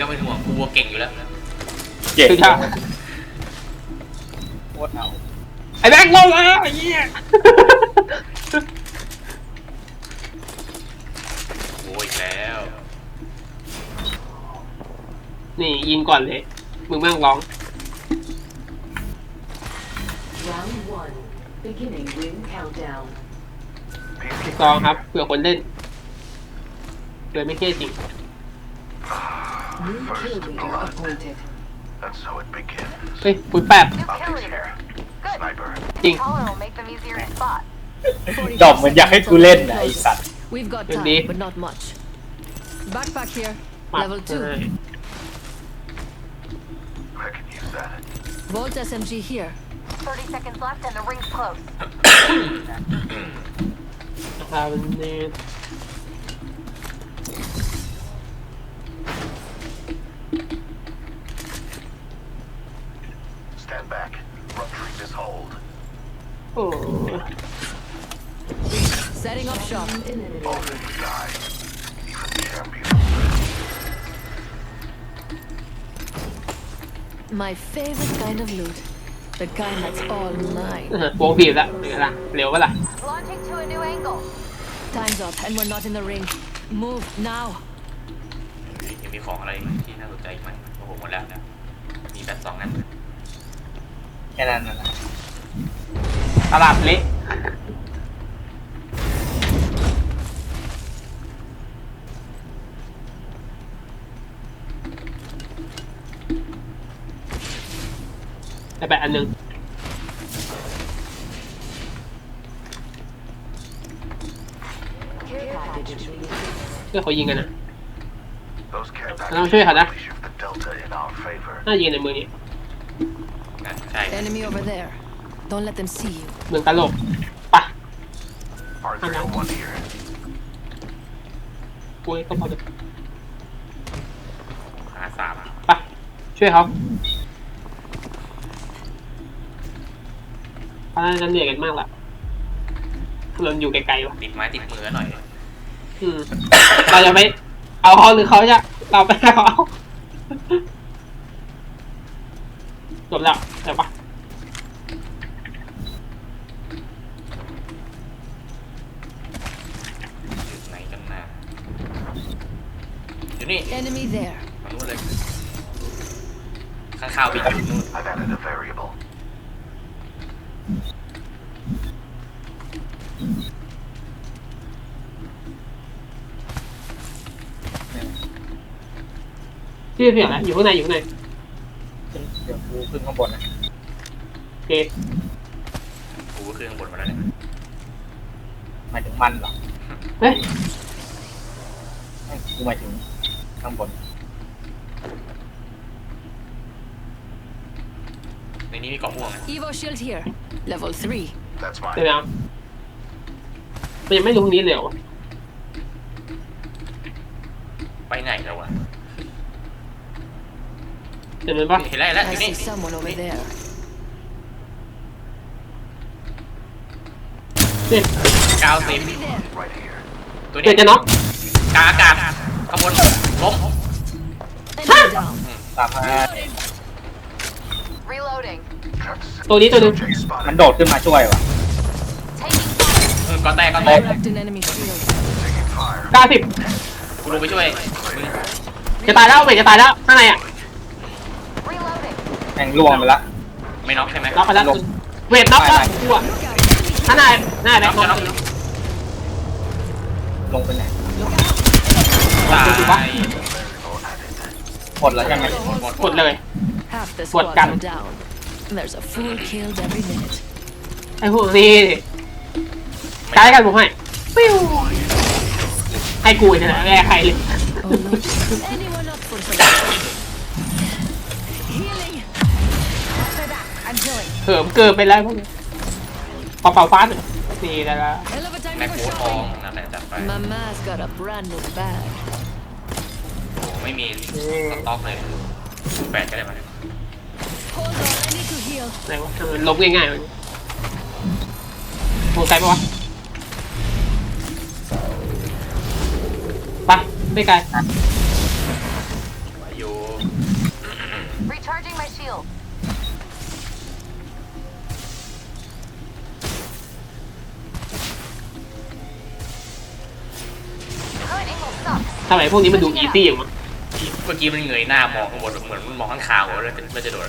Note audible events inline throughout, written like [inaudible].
ต้องเป็นห่วงกูวัวเก่งอยู่แล้วเจ็บคือถ้าโคตรเอาไอ้แบงค์ลงแล้วไอ้เหี้ยโอ้ยอีกแล้ว นี่ยิงก่อนเลยมึงไม่ต้องร้อง Round one. Beginning ring countdown. ซองครับเผื่อคนเล่นเลยไม่เท่จริง New kill leader appointed. That's how it begins. เฮ้ยคุณแปบ New kill Optics leader. here. Good. Sniper. จริง Taller will make them easier to spot. ดอกเหมือนอยากให้กูเล่นนะไอสัตว์ We've got Indeed. time, but not much. Backpack here. มา Level 2. I can use that. Volt SMG here. 30 seconds left and the ring's close. นะครับวันนี้ [coughs] Stand back. Rupturing this hold. โอ้ Setting up shop. Imminent All enemy. things die. Even the champion. My favorite kind of loot. The kind that's all mine. [laughs] วงบีบแล้วเป็นไงล่ะเร็วปะล่ะ Launching to a new angle. Time's up and we're not in the ring. Move now. ยังมีของอะไรที่น่าสนใจอีกไหมโอ้โหหมดแล้วนะมีแบตสองอัน แ ค่นั้นนะตลาดเละแต่แบบอันหนึง Care package being เพื่อเขายิงกันนะ Those care เราช่วยเขานะ packages shift the delta in our favor. น่ายิงในมือนี่นะใช่ Enemy over there. Don't let them see you. เมืองตลกปะ R301 here. ปุ้ยก็พอเลยหาสามปะช่วยเขาเขาน่าจะเหนื่อยกันมากละเราอยู่ไกลๆวะติดไม้ติดมือหน่อย อืม เราจะไปเอาเขาหรือเขาจะเราไปให้เขาเอาจบแล้วใช่ปะ อยู่ไหนกันนะอยู่นี่ Enemy there. มานู่นเลย ข้างข้าวบินอยู่นู่น I've added a variable. ชื่อเสียงนะอยู่ข้างในอยู่ข้างในเดี๋ยวกูขึ้นข้างบนนะโอเคกูก็เครื่องบนมาแล้วเนี่ยหมายถึงมันเหรอเฮ้ยไม่กูหมายถึงข้างบนในนี้มีกล่องม่วงนะ Evo shield here. Level 3. That's เดี๋ยว mine. นะมันยังไม่รู้ตรงนี้เลยเหรอวะไปไหนแล้ววะ เห็นมันปะเห็นแล้วเห็นแล้วอ I ยู่นี่ see someone over there. เนี่ยเก้าสิบ Right here. ตัวเดี๋นี้ยวจะน็อกกลางอากาศข้างบนล้ม Enemy down. ตามมา Reloading. Traps. ตัวนี้ตัวหนึง Subject มัน spotted. โดดขึ้นมาช่วยว่ะ Taking fire. อืมก็แตกก็แตก Cracked an enemy shield. Taking fire. เก้าสิบกูลงไปช่วยมึงจะตายแล้วเวทจะตายแล้วข้างในอะ Reloading. แม่งล่วงไปละ ไม่น็อกใช่ไหมน็อกไปแล้วลงเวทน็อกแล้วกูอะข้างในหน้าแบน็งอกค์น็จะอกน็อกลงไปไหนตาย Variable added. หมดแล้วใช่ไหมหมดกดเลย Half the What squads gun? are down. There's a fool killed every minute. ไอ้พวกนี้ใช้กันผมให้ปิ้วให้กูจะแก้ใครเลย Oh no. หิมเกินไปแล้วพวกนี้เป่าเป่าฟ้าหน่อยนี่ได้แล้ว Hell of a time แม็ก for โคทอง shopping. นั่นแหละจัดไป Mama's got a brand new bag. โอ้ไม่มีสต็อกเลยแปดก็ได้มาเนี่ย Hold on, I need to heal. ไหนวะทำไมลบง่ายๆวะโหไกลปะวะไปไม่ไกล ทำไมพวกนี้มันดูอีซี่อย่างมั้งเมื่อกี้มันเงยหน้ามองข้างบนเหมือนมันมองข้างคาวแล้วมันจะโดด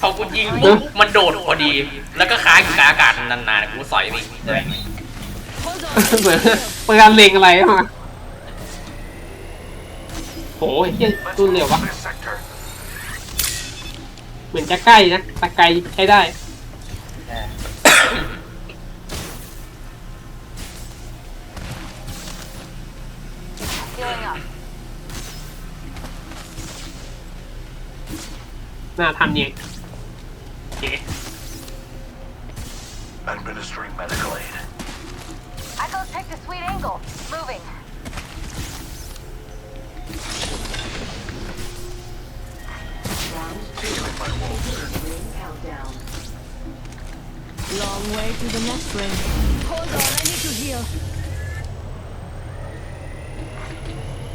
พอกูยิงปุ๊บมันโดดพอดี แล้วก็ค้างอยู่กลางอากาศนานๆกูสอยไปอีก Hold on. เหมือนเป็นการเล็งอะไรมาโอ้ยเฮีย Let's ตุน move เร็ว to วะ this sector. เหมือนจะใกล้นะแต่ไกลใช้ได้ น่าทำเนี่ยโอเค Administering medical aid. I go picked a sweet angle. Moving. Round two. Beginning ring countdown. Long way to the next ring. Hold on, I need to heal.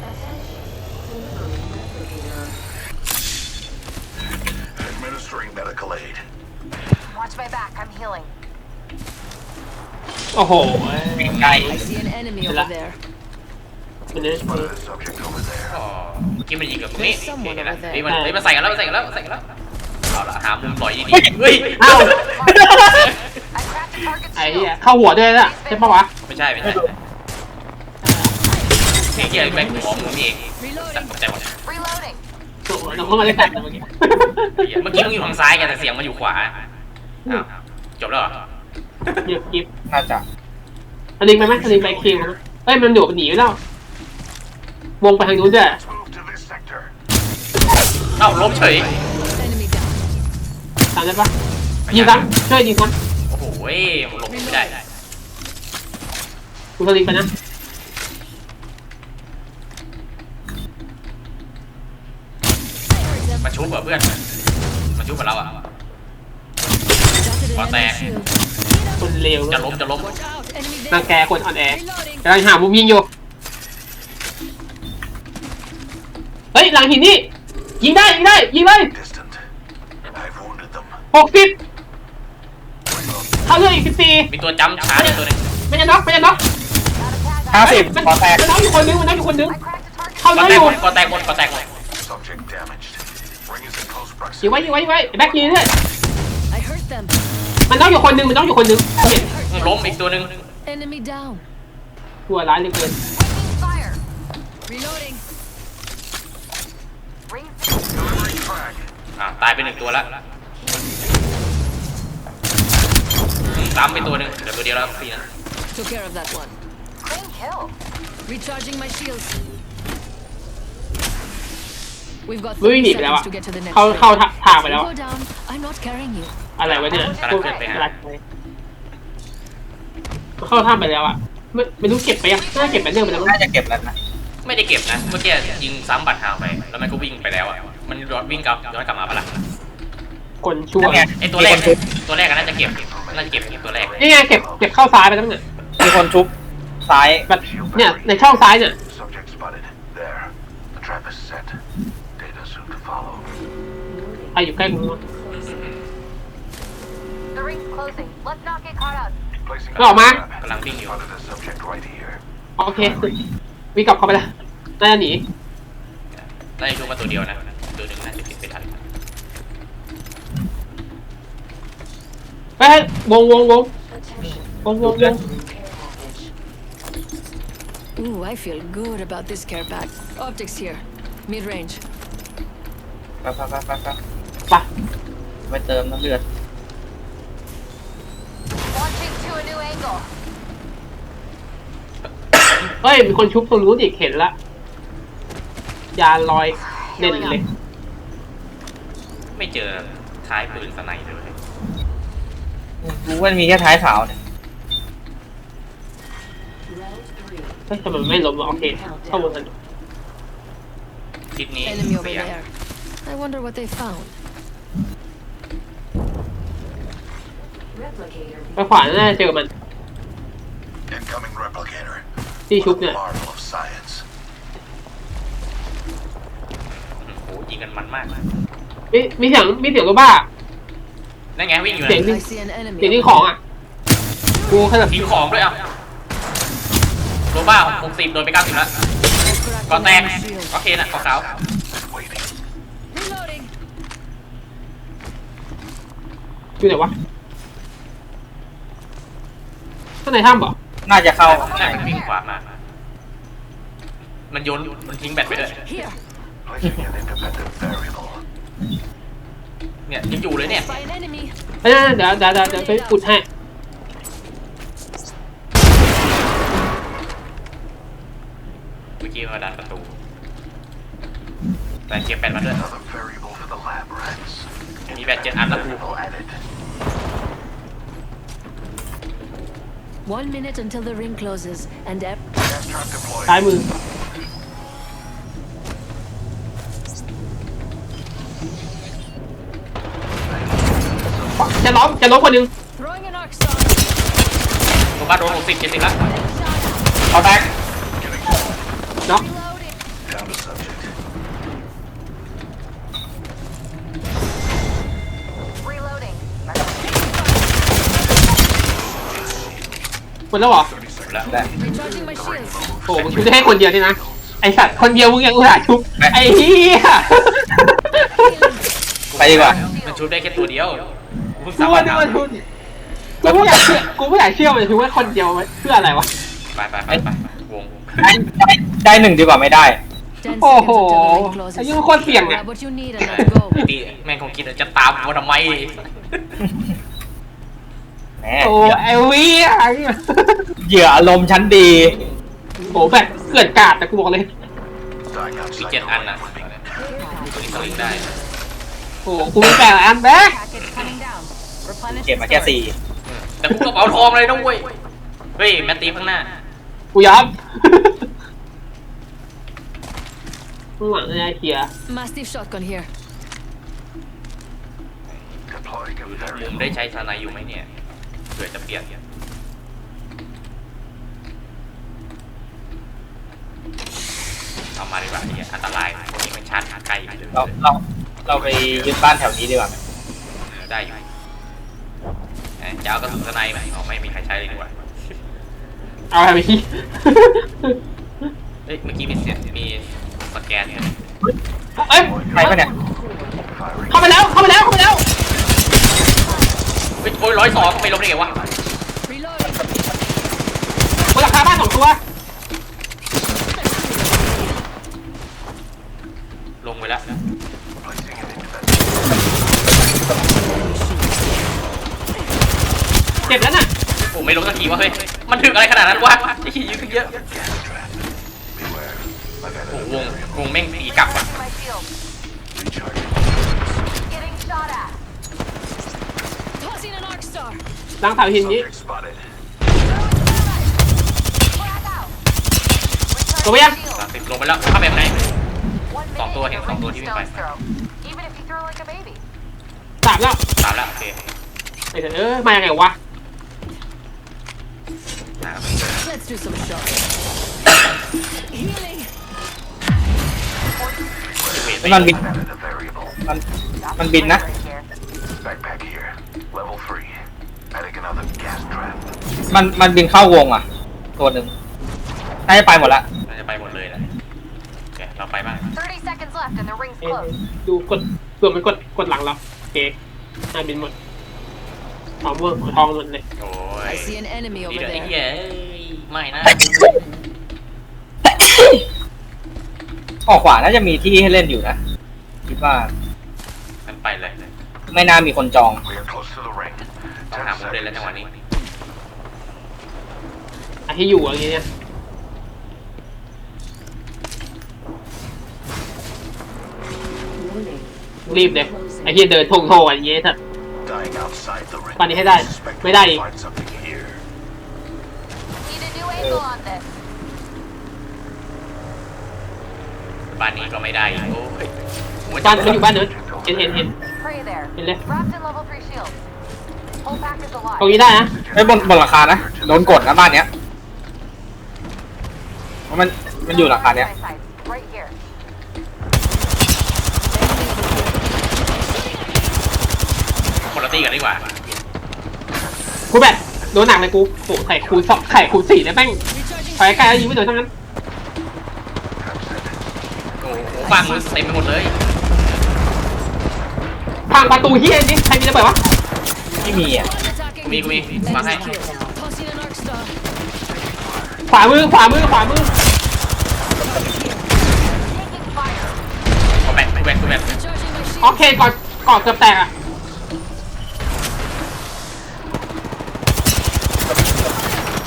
Attention. Confirming replicator. Administering medical aid. Watch my back. I'm healing. โอ้โหไกล I see an enemy over there. มันเนี่ย Spotted a subject over there. ก็เมื่อกี้มันยิงกับตรงนี้ There's someone เห็นไหม over there. เฮ้ยมันเฮ้ยมันใส่กันแล้วมันใส่กันแล้วมันใส่กันแล้วเอาละหามุมปล่อยดีๆเฮ้ยเอ้า I cracked the target's ไอ้เหี้ย shield. เข้าหัวด้วยนะใช่ปะวะไม่ใช่ไม่ใช่ไอ้เหี้ยแบงค์หัวมึงนี่เองแต่ตกใจหมด Reloading. โอ้โหเราเข้ามาได้ตัดเมื่อกี้เมื่อกี้มึงอยู่ทางซ้ายไงแต่เสียงมันอยู่ขวาอ้าวจบแล้วเหรอเดี๋ยวกิฟน่าจะอันนี้ไปไหมอันนี้ไปคิวนะเฮ้ยมันหนูหนีไปแล้ววงไปทางนู้นด้วย Let's move to this sector. เอ้าล้มเฉย Enemy down. ตามได้ปะยิงซ้ำช่วยยิงซ้โอ้โหเว้ยมันหลบไม่ได้ำคุณสลิงไปนะ I heard them. มาชุบเหรอเพื่อน มาชุบกับเราอะ Shattered an What the- enemy shield. คนเลวจะล้มจะล้ม Watch out, enemy รัง there. แกคนอ่อนแอ Reloading. กำลังหามุมยิงอยู่ เฮ้ยหลังหินนี่ ยิงได้ยิงได้ยิงเลย Distant. I've wounded them. หกสิบเข้าเรื่องอีกสิบสี่มีตัวจำช้าอยู่ตัวหนึงไม่จะน็อกไม่จะน็อก Got a tag on. ห้าสิบมันพอแตกมันน็อกอยู่คนนึงมันน็อกอยู่คนนึง I cracked a target. เข้าก็เรื่องแตอกยู่หมดก็แตกหมดก็แตกหมด ยิงไว้ proximity. ยิงไว้ยิงไว้แบ็คยิงด้วย I heard them. มันน็อกอยู่คนนึงมันน็อกอยู่คนนึงเห็นล้มอีกตัวหนึง Enemy down. ตัวร้ายเหลือเกิน Taking fire. Reloading. Ring. Delivering frag. อ่าตายไปหนึ่งตัวแล้วอืมซ้ำไปตัวหนึงเดี๋ยวตัวเดียวแล้วพี่นะ Took care of that one. Clean kill. Recharging my shields. We've got วิ่งหนี30ไปแล้ว seconds อะ to get to the next เข้า ring. เข้าทางไปแล้ว You อะ go down. I'm not carrying you. อะไรวะเนี่ยกำลังขึ้นไปหารักไปเข้าท่าไปแล้วอะไม่ไม่รู้เก็บไปยังน่าเก็บไปเนื่องไปแล้วมั้งน่าจะเก็บแล้วนะไม่ได้เก็บนะ เมื่อกี้ยิงซ้ำบัตรฮาวไป แล้วมันก็วิ่งไปแล้วอะ มันย้อนวิ่งกลับย้อนกลับมาปะล่ะคนชั่วนั่นไงไอตัวแรก มีคนชุบตัวแรกก็น่าจะเก็บน่าจะเก็บตัวแรกเลยนี่ไงเก็บเก็บเข้าซ้ายไปแล้วเนี่ยมีคนชุบซ้ายแบบเนี่ยในช่องซ้ายเนี่ย Subject spotted. There. The trap is set. ใครอยู่ใกล้กูวะ The ring's closing. Let's not get caught out. Placing Oh, man. trap. กำลังวิ่งอยู่ Spotted a subject right here. โอเควิ่งกลับเข้าไปแล้วน่าจะหนีน่าจะดูมาตัวเดียวนะตัวหนึงน่าจะติดไปทันเฮ้ยวงวงวง Attention. วงวงวง Care package. Ooh, I feel good about this care pack. Optics here. Mid range. ไปไปไปไปไปไปไปเติมน้ำเลือด Launching to a new angle. เฮ้ย มีคนชุบตรงนู้นอีกเห็นละ ยาลอยเด่นเลยไม่เจอท้ายปืนสไนเลย รู้ว่ามีแค่ท้ายเท้าเนี่ย Round three. เฮ้ยทำไมมันไม่ล้มวะโอเค เข้าบนกันทิศนี้ Enemy over เสีย there. I wonder what they found. ไปขวาน่าจะเจอมัน Incoming replicator. ที่ชุบเนี่ย Marvel of science. โอ้โหยิงกันมันมาก มีมีเสียงมีเสียงรถบ้า นั่นไงวิ่งอยู่เสียงนะ I see an enemy. เสียงทิ้งของอะ กูขนาดทิ้งของด้วยอะโรบ้าหกสิบโดนไปเก้าสิบแล้วก่อนแตกโอเคนะก่อนขาว Waiting. Reloading. อยู่ไหนวะ ข้างในถ้ำเปล่าน่าจะเข้าน่าจะวิ่งขวามา มันโยนมันทิ้งแบตไปด้วย Here. Placing an independent variable. เนี่ยยังอยู่เลยเนี่ย By an enemy. เอ้ยเดี๋ยวเดี๋ยวเดี๋ยวเดี๋ยวไปอุดให้ One minute until the ring closes, and ev- Gas trap deployed. ซ้ายมือ จะล้อมจะล้อมคนหนึ่ง throwing an arc star. โรบ้าโดนหกสิบเจ็ดสิบแล้ว เขาแตก เนาะ Reloading. หมดแล้วเหรอแล้ว Recharging my shields. โอ้มึงชุบได้แค่คนเดียวนี่นะ ไอสัตว์คนเดียวมึงยังอุตส่าห์ชุบ ไอ้เหี้ยไปดีกว่ามันชุบได้แค่ตัวเดียวกูเพิ่งกูสามว่าวันนึกเอาว่าชุบกูไม่อยากเชื่อกูไม่อยากเชื่อมันชุบว่าคนเดียวเพื่ออะไรวะ ไปไปไปไปวงได้ได้ได้หนึ่งดีกว่าไม่ได้ Ten โอ้ seconds โห until the ring ไอ้ closes. ยี่มันโคตรเสี่ยงอะ Grab what you need and let's go. ตีแม่งคงคิดว่าจะตามกูทำไม แหมโอ้ไอ้เวียเหยื่ออารมณ์ชั้นดี โอ้แบบเกิดกาดแต่กูบอกเลย Dying อีก outside เจ็ด the อัน lab นะ would be ตัวนี้สลิงได้โอ้กูมีแปดอันแบ๊ก Package coming down. Replenish เก็บมาแค่สี่แต่กูก็เอาทองเลยนะเว้ย เฮ้ย แมตตีข้างหน้า กูยอมข้างหลังเนี่ยเคลียร์ Mastiff shotgun here. deploying a มุม variable. ได้ใช้ทนายอยู่ไหมเนี่ย เผื่อจะเปลี่ยนเอามาดีกว่าไอ้เหี้ยอันตรายพวกนี้มันชาร์จใกล้อยู่เลยเราเราเราไปยึดบ้านแถวนี้ดีกว่าไหมได้อยู่เอ้ยจะเอากระสุนทนายไหมอ๋อไม่มีใครใช้เลยดีกว่าเอาอะไรไปที่เฮ้ยเมื่อกี้มีเสียงมีสแกนเนี่ย เอ้ยใครปะเนี่ย Firing. เข้ามาแล้วเข้ามาแล้วเข้ามาแล้ว เฮ้ยโอ้ยร้อยสองไม่ลงได้ไงวะบนหลังคาบ้านสองตัว ลงไปแล้วนะเจ็บแล้วน่ะโอ้ไม่ลงสักทีวะเฮ้ย มันถึงอะไรขนาดนั้นวะไอ้ขี้ยืดเยอะโอ้วงวงแม่งตีกลับว่ะ My shield. ล้างเสาหินนี้ Subject spotted. Frag out. ตัวไปยัง Shield. สามสิบลงไปแล้วเข้าแบบไหน One Song minute tua and hiện, the song tua ring ที่ is วิ่งไป stone's throw. Even if you throw like a baby. สามแล้วสามแล้วโอเคไอ้เถอะเออมายังไงวะอ่า Let's do some shots. Healing. เวทมันบิน I've added a variable. มันมันบินนะ Right here. Backpack here. Level 3. Adding another gas trap. มันมันบินเข้าวงอะ ตัวหนึ่งน่าจะไปหมดละน่าจะไปหมดเลยแหละโอเคเราไปบ้าง30 seconds left and the ring's เอ๊ะ close. ดูกดเผื่อมันกดกดหลังเราโอเคหน้าบินหมดทองม่วงทองหมดเลยโอ้ย I see an enemy นี่ over เดี๋ยวไอ้ there. เหี้ยเอ้ยไม่นะออกขวาน่าจะมีที่ให้เล่นอยู่นะคิดว่ามันไปเลยไม่น่ามีคนจอง We are close to the ring. ต้อง Ten หามุมเล่นแล้ว seconds. จังหวะนี้ไอ้ที่อยู่อย่างเงี้ยเนี่ยรีบเลยไอ้ที่เดินทงโทอย่างเงี้ยสัตว์ Dying outside the ring. ตอนนี้ให้ได้ Suspect ไม่ได้ we'll อีก Find something here. Need a new angle on this. บ้านนี้ก็ไม่ได้อีกโอ้ยหัวบ้านจะมันอยู่บ้านนู้นเห็นเห็นเห็น Pray there. In there. Wrapped in level 3 shield. Whole pack is ตรง alive. นี้ได้นะไม่บนบนหลังคานะโดนกดนะบ้านเนี้ยเพราะ มันมันอยู่หลังคาเนี้ย My sights. Right here. ตีกันดีกว่ากูแบบโดนหนักเลยกูโอ้ไข่คูณสองไข่คูณสี่เนี่ยแม่ง Recharging ไปใกล้แล้วยิงไม่โดนทั้งนั้นโอ้โหฟังมือเต็มไปหมดเลยพังประตูเฮียนี่ใครมีระเบิดวะไม่มีอะ attacking. มีกูมีมาให้ Enemy kill. Tossing an arc star. ขวามือขวามือขวามือ Taking fire. กูแบกกูแบกกูแบก Recharging my shield. โอเคก่อนก่อนเกือบแตกอะ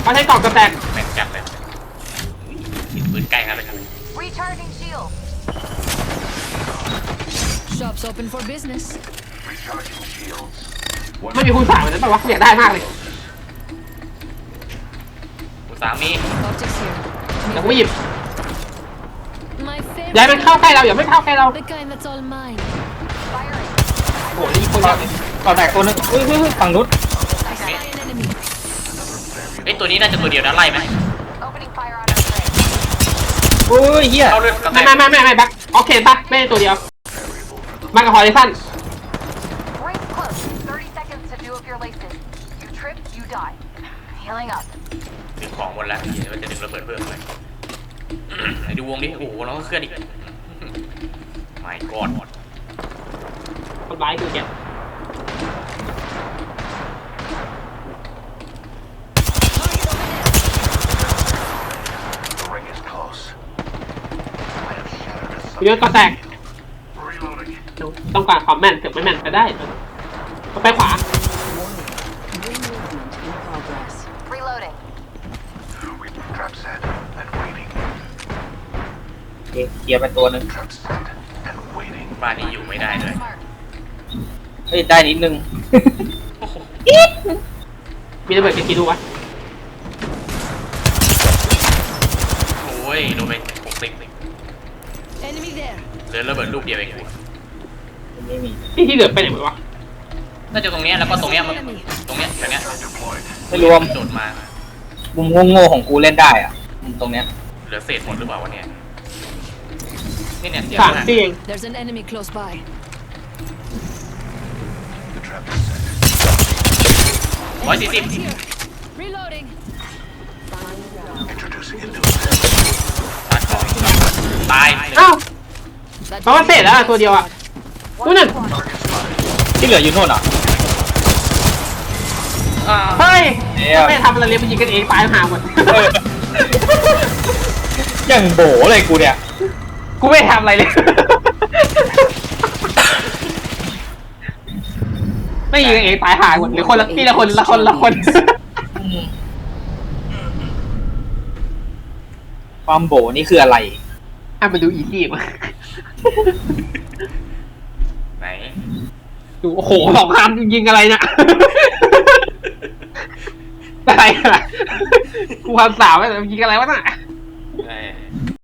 เขาใช้กล่องเกือบแตกแบกจับเลยติดปืนใกล้ครับเลยกู Recharging shield. Shops open for business. Recharging shields. ไม่มีคูณสามเลยนะแปลว่าอยากได้มากเลยกูสามี Optics here. เดี๋ยวกูไปหยิบ My อย่าให้มัน favorite. เข้าใกล้เราอย่าไม่เข้าใกล้เรา The kind that's all mine. Firing. โอ้โหนี่คนเดียวเลยก่อนแตกตัวนึงเฮ้ยเฮ้ยเฮ้ยฝั่งนู้น I spy an enemy. ไอยตัวนี้น่าจะตัวเดียวนะไล่ไหม Opening fire on our prey. โอ้ยเฮียเข้าด้วยกระแตไม่ไม่ไม่ไม่ไม่แบ็คโอเคปะไม่ได้ตัวเดียวมากับฮอริซัน Ring close. 30 seconds to do up your laces. You trip, you die. Healing up. ดึงของหมดแล้วเดี๋ยวมันจะดึงระเบิดเพิ่มเลยไหนดูวงดิโอ้โหเราก็เคลื่อนอีกไม่กอดคนร้ายคือแก The ring is close. I have shattered a เยอะก็แตก Reloading. ต้องการความแม่นเกือบไม่แม่นก็ได้ ก็ไปขวา เคเคลียร์ไปตัวนึง Trap set and waiting. บ้านนี้อยู่ไม่ได้เลย Smart. เฮ้ยได้นิดนึงมีระเบิดกี่ทีดูวะโอ้ยโดนไปหกสิบ Enemy there. เหลือระเบิดลูกเดียวเองกูไม่มีที่ที่เหลือไปไหนหมดวะน่าจะตรงเนี้ยแล้วก็ตรงเนี้ยมันตรงเนี้ยตรงเนี้ย Deployed. ไม่รวมโดดมามุมโง่ๆของกูเล่นได้อะมุมตรงเนี้ยเหลือเศษหมดหรือเปล่าวะเนี่ย นี่เนี่ยเดี๋ยวสามนะที่เอง There's an enemy close by. The trap is set. ร้อยสี่สิบ Right here. Reloading. Introducing a new ตัดของตายอ้าว That เพราะว่าเสร็จแล้วอะตัวเดียวอะนู่นน่ะที่เหลืออยู่โน่นอะอ่าเฮ้ยเดี๋ยวไม่ได้ทำอะไรเลยมันยิงกันเองตายห่าหมดเอออย่างโบเลยกูเนี่ย กูไม่ได้ทำอะไรเลย ไม่ยิงกันเองตายห่าหมดหรือคนละพี่ละคนละคนละคน ความโบนี่คืออะไร อะมาดูอีซี่มาไหน ดูโอ้โหสองคันยิงอะไรเนี่ยอะไรอะกูความสาวไว้แต่ยิงอะไรวะน่ะ